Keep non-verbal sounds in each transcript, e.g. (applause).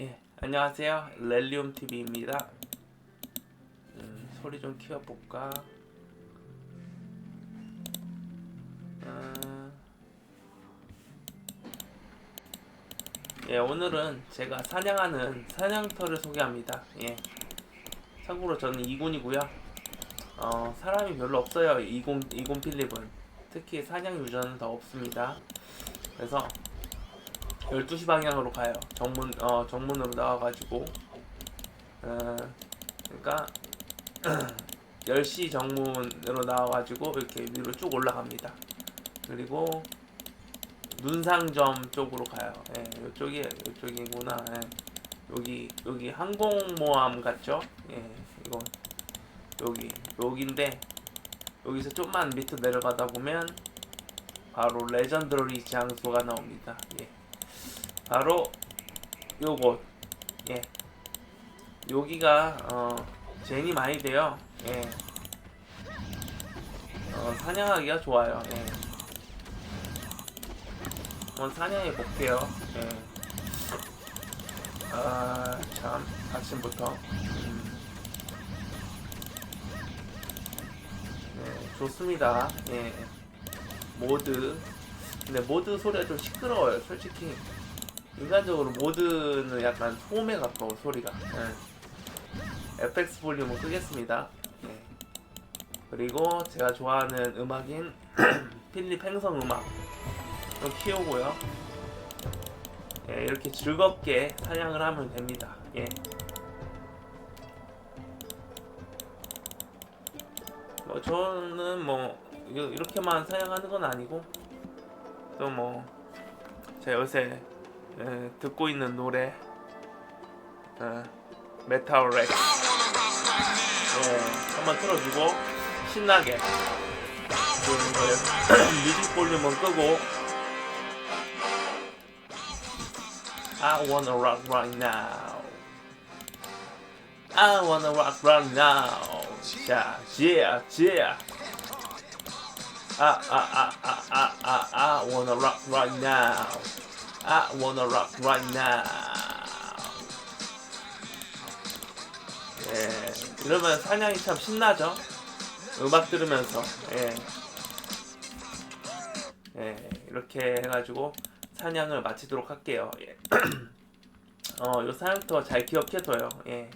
예, 안녕하세요. 렐리움 TV입니다. 음, 소리 좀 키워볼까? 음, 예, 오늘은 제가 사냥하는 사냥터를 소개합니다. 예, 참고로 저는 2군이고요. 어, 사람이 별로 없어요. 20, 20 필립은. 특히 사냥 유저는 더 없습니다. 그래서 12시 방향으로 가요. 정문 어 정문으로 나와 가지고 어 그러니까 (clears throat) 10시 정문으로 나와 가지고 이렇게 위로 쭉 올라갑니다. 그리고 눈상점 쪽으로 가요. 예, 이쪽이 이쪽이구나. 예. 여기 여기 항공모함 같죠? 예, 이거 여기 여기인데 여기서 좀만 밑으로 내려가다 보면 바로 레전더리 장소가 나옵니다. 예. 바로 요곳 예. 여기가 어 제니 많이 돼요. 예. 어, 사냥하기가 좋아요. 예. 한번 사냥해 볼게요. 예. 아참. 아침부터. 음. 네 좋습니다. 예. 모드. 근데 모드 소리가 좀 시끄러워요 솔직히 인간적으로 모드는 약간 소음에 가까워 소리가 예. FX 볼륨을 끄겠습니다 예. 그리고 제가 좋아하는 음악인 (clears throat) 필립 행성 음악 좀 키우고요 예, 이렇게 즐겁게 사냥을 하면 됩니다 예. 뭐 저는 뭐 이렇게만 사냥하는 건 아니고 또 뭐 제가 요새 에, 듣고 있는 노래 어, 메탈 렉 예, 한번 틀어주고 신나게 뮤직 볼륨은 끄고 I wanna rock right now I wanna rock right now 자, yeah, yeah I, I, I, I, I, I, I wanna rock right now I wanna rock right now. 예, 이러면 사냥이 참 신나죠? 음악 들으면서, 예. 예, 이렇게 해가지고 사냥을 마치도록 할게요. 예. (clears throat) 어, 요 사냥터 잘 기억해둬요. 예.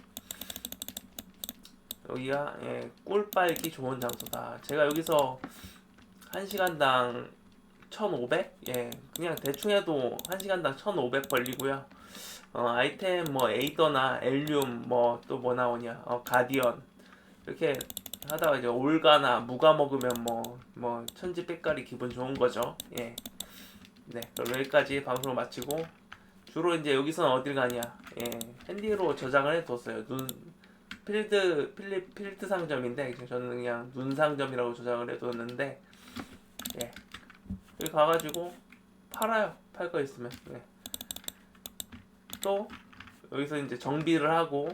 여기가, 예, 꿀 빨기 좋은 장소다. 제가 여기서 1시간당 1500? 예, 그냥 대충 해도 1시간당 1500 걸리고요. 어, 아이템 뭐 에이더나 엘륨 뭐 또 뭐 나오냐? 어, 가디언. 이렇게 하다가 이제 올가나 무가 먹으면 뭐뭐 천지 빽깔이 기분 좋은 거죠. 예. 네, 그럼 여기까지 방송을 마치고 주로 이제 여기서는 어딜 가냐? 예, 핸디로 저장을 해뒀어요. 눈 필드 필립 필드 상점인데 저는 그냥 눈 상점이라고 저장을 해뒀는데 예. 여기 가가지고 팔아요. 팔 거 있으면. 네. 또 여기서 이제 정비를 하고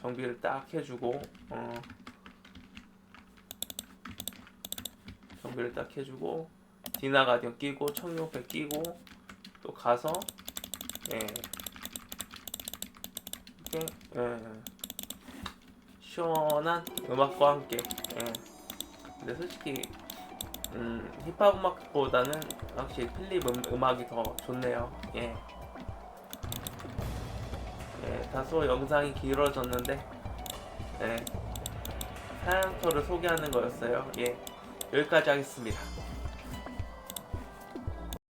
정비를 딱 해주고 어. 정비를 딱 해주고 디나 가디언 끼고 청룡패 끼고 또 가서 예. 이렇게 예. 시원한 음악과 함께 예. 근데 솔직히 음, 힙합 음악보다는 확실히 필립 음, 음악이 더 좋네요. 예. 예, 다소 영상이 길어졌는데, 예. 사양터를 소개하는 거였어요. 예. 여기까지 하겠습니다.